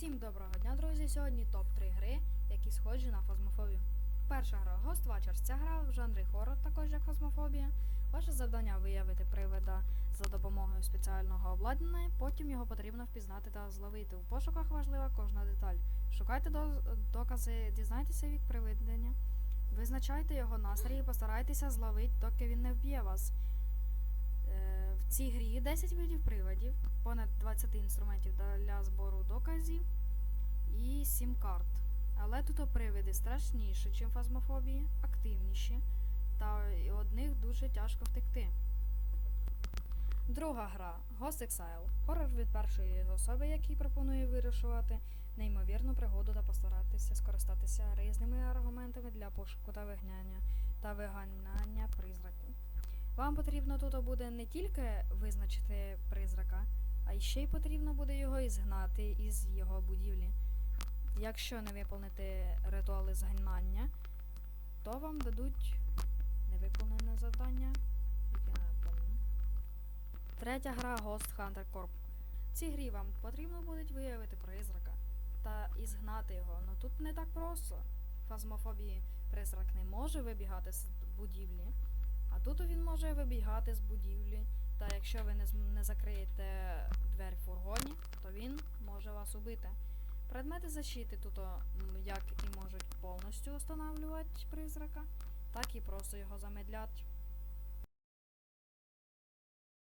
Всім доброго дня, друзі! Сьогодні топ-3 гри, які схожі на фазмофобію. Перша гра Ghost Watchers. Ця гра в жанрі хоррор, також як фазмофобія. Ваше завдання виявити привида за допомогою спеціального обладнання, потім його потрібно впізнати та зловити. У пошуках важлива кожна деталь. Шукайте до- докази, дізнайтеся від привидення, визначайте його настрій і постарайтеся зловити, доки він не вб'є вас. Цій грі 10 видів привидів, понад 20 інструментів для збору доказів і 7 карт. Але тут привиди страшніші, ніж фазмофобії, активніші, та одних дуже тяжко втекти. Друга гра Ghost Exile. Хорор від першої особи, який пропонує вирішувати неймовірну пригоду та постаратися скористатися різними аргументами для пошуку та вигнання та виганяння призраку. Вам потрібно тут буде не тільки визначити призрака, а ще й потрібно буде його ізгнати із його будівлі. Якщо не виповнити ритуали згнання, то вам дадуть невиповнене завдання, яке не помню. Третя гра Ghost Hunter Corp. В цій грі вам потрібно буде виявити призрака та ізгнати його. Ну тут не так просто. Фазмофобії призрак не може вибігати з будівлі, тут він може вибігати з будівлі. Та якщо ви не, не закриєте двері в фургоні, то він може вас убити. Предмети защити тут як і можуть повністю встановлювати призрака, так і просто його замедлять.